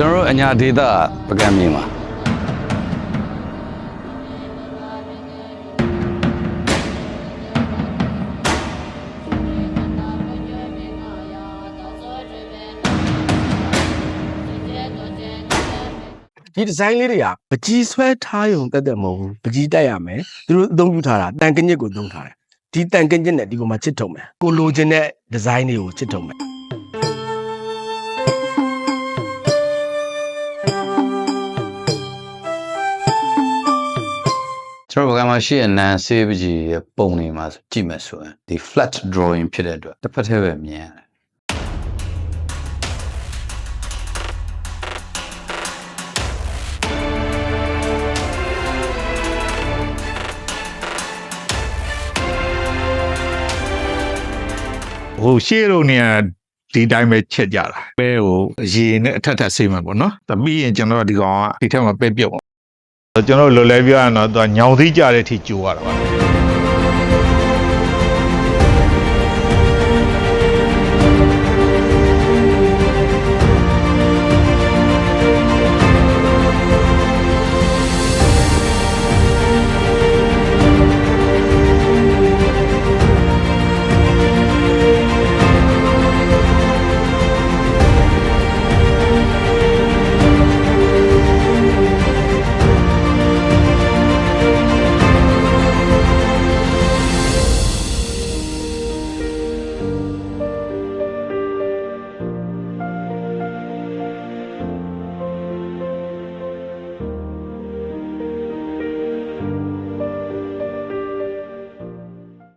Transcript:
ကျွန်တော်တို့အညာဒေတာပကံမြေမှာဒီဒီဇိုင်းလေးတွေကပကြီးဆွဲထားရုံတက်တက်မဟုတ်ဘူးပကြီးတက်ရမယ်သူတို့အသုံးပြုထားတာတန်ကညစ်ကိုသုံးထားတယ်ဒီတန်ကညစ်နဲ့ဒီကောင်မှချစ်ထုံမယ်ကိုလိုချင်တဲ့ဒီဇိုင်းတွေကိုချစ်ထုံမယ် မှာရှိတဲ့နန်ဆေးပကြီးရဲ့ပုံနေမှာဆိုကြည့်မယ်ဆိုရင်ဒီ flat drawing ဖြစ်တဲ့အတွက်တစ်ဖက်တည်းပဲမြင်ရတယ်ဟိုရှေ့လို့နေဒီတိုင်းပဲချက်ကြတာပဲဟိုရေနဲ့အထက်ထက်ဆေးမှာပေါ့နော်တပြီးရင်ကျွန်တော်တို့ဒီကောင်ကဒီထက်မှာပဲပြုတ်အောင် ကျွန်တော်လွတ်လဲပြောရရင်တော့သူကညောင်သီးကြတဲ့အထိကြိုးရတာပါ